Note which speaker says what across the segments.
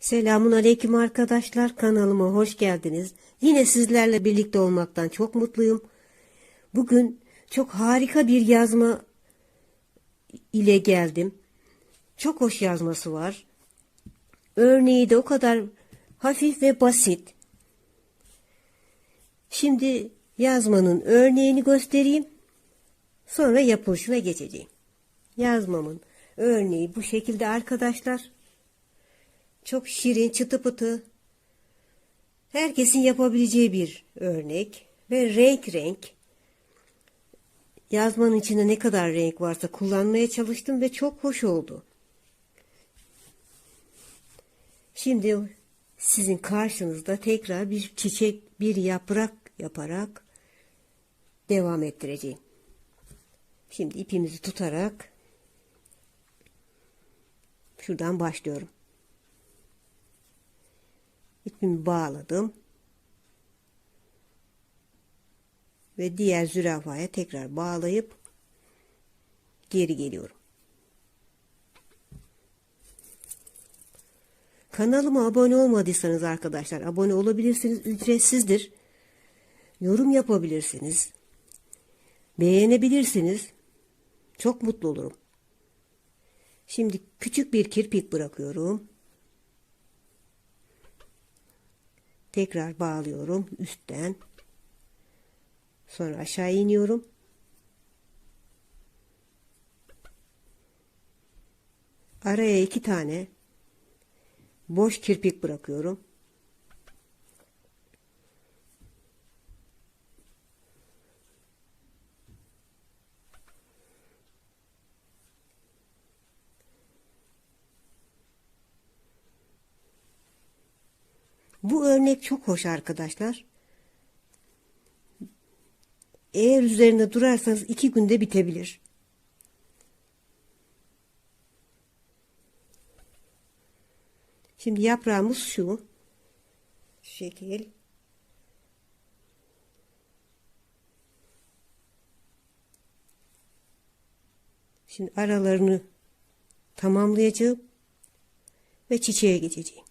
Speaker 1: Selamun aleyküm arkadaşlar. Kanalıma hoş geldiniz. Yine sizlerle birlikte olmaktan çok mutluyum. Bugün çok harika bir yazma ile geldim. Çok hoş yazması var. Örneği de o kadar hafif ve basit. Şimdi yazmanın örneğini göstereyim. Sonra yapılışına geçeceğim. Yazmamın örneği bu şekilde arkadaşlar. Çok şirin, çıtı pıtı. Herkesin yapabileceği bir örnek ve renk renk. Yazmanın içinde ne kadar renk varsa kullanmaya çalıştım ve çok hoş oldu. Şimdi sizin karşınızda tekrar bir çiçek, bir yaprak yaparak devam ettireceğim. Şimdi ipimizi tutarak şuradan başlıyorum. İpimi bağladım. Ve diğer zürafaya tekrar bağlayıp geri geliyorum. Kanalıma abone olmadıysanız arkadaşlar abone olabilirsiniz. Ücretsizdir. Yorum yapabilirsiniz. Beğenebilirsiniz. Çok mutlu olurum. Şimdi küçük bir kirpik bırakıyorum. Tekrar bağlıyorum üstten. Sonra aşağı iniyorum. Araya iki tane boş kirpik bırakıyorum. Bu örnek çok hoş arkadaşlar. Eğer üzerinde durarsanız iki günde bitebilir. Şimdi yaprağımız şu. Şu şekil. Şimdi aralarını tamamlayacağım ve çiçeğe geçeceğim.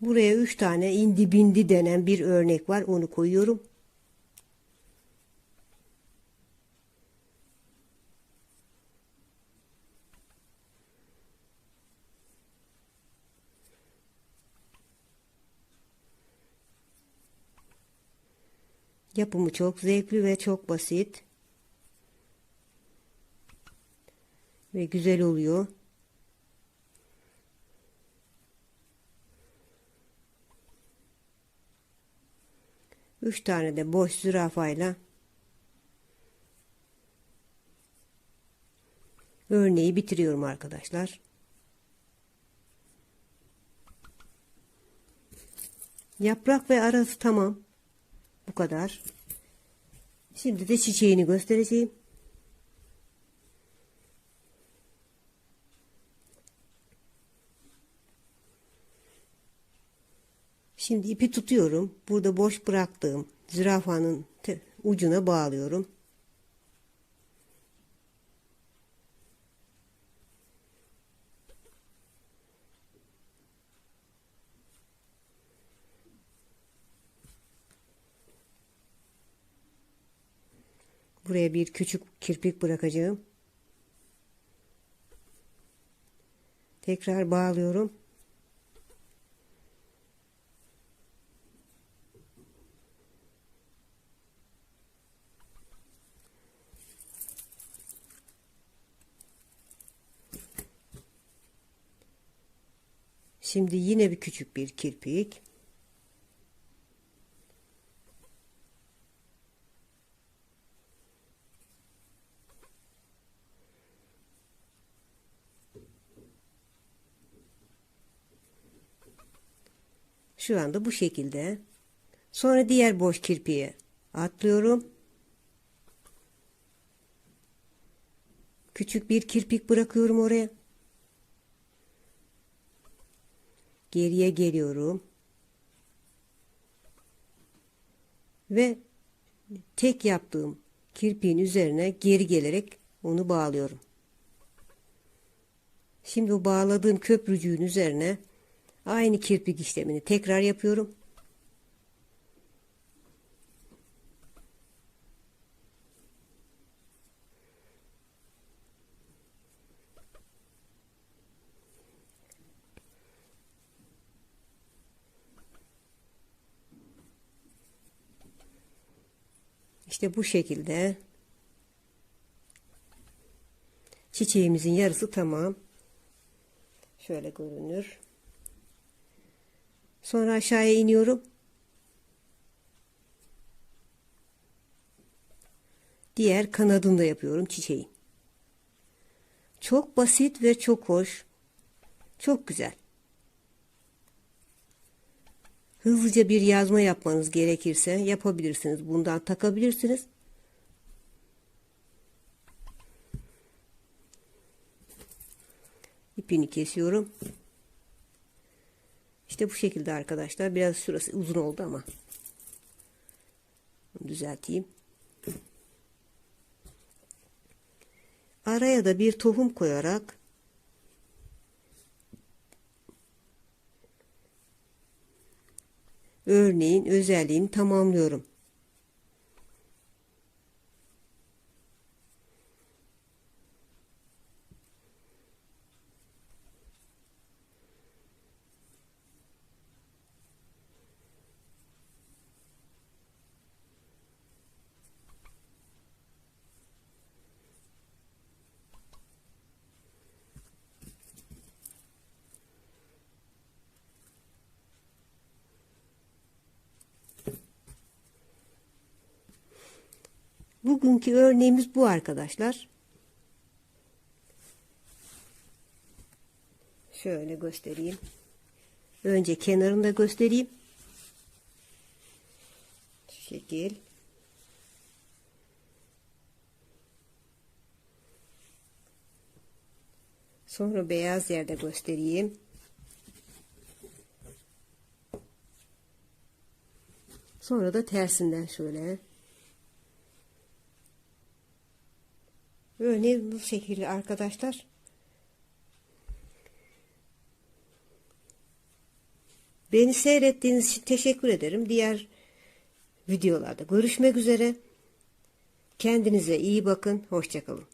Speaker 1: Buraya üç tane indi bindi denen bir örnek var. Onu koyuyorum. Yapımı çok zevkli ve çok basit. Ve güzel oluyor. Üç tane de boş zürafayla örneği bitiriyorum arkadaşlar. Yaprak ve arası tamam. Bu kadar. Şimdi de çiçeğini göstereceğim. Şimdi ipi tutuyorum. Burada boş bıraktığım zürafanın ucuna bağlıyorum. Buraya bir küçük kirpik bırakacağım. Tekrar bağlıyorum. Şimdi yine bir küçük bir kirpik. Şu anda bu şekilde. Sonra diğer boş kirpiğe atlıyorum. Küçük bir kirpik bırakıyorum oraya. Geriye geliyorum. Ve tek yaptığım kirpiğin üzerine geri gelerek onu bağlıyorum. Şimdi o bağladığım köprücüğün üzerine aynı kirpik işlemini tekrar yapıyorum. İşte bu şekilde çiçeğimizin yarısı tamam. Şöyle görünür. Sonra aşağıya iniyorum. Diğer kanadını da yapıyorum çiçeğin. Çok basit ve çok hoş. Çok güzel. Hızlıca bir yazma yapmanız gerekirse yapabilirsiniz. Bundan takabilirsiniz. İpini kesiyorum. İşte bu şekilde arkadaşlar. Biraz şurası uzun oldu ama. Düzelteyim. Araya da bir tohum koyarak örneğin özelliğini tamamlıyorum. Bugünkü örneğimiz bu arkadaşlar. Şöyle göstereyim. Önce kenarını da göstereyim. Şu şekil. Sonra beyaz yerde göstereyim. Sonra da tersinden şöyle. Örneğin bu şekilde arkadaşlar. Beni seyrettiğiniz için teşekkür ederim. Diğer videolarda görüşmek üzere. Kendinize iyi bakın. Hoşçakalın.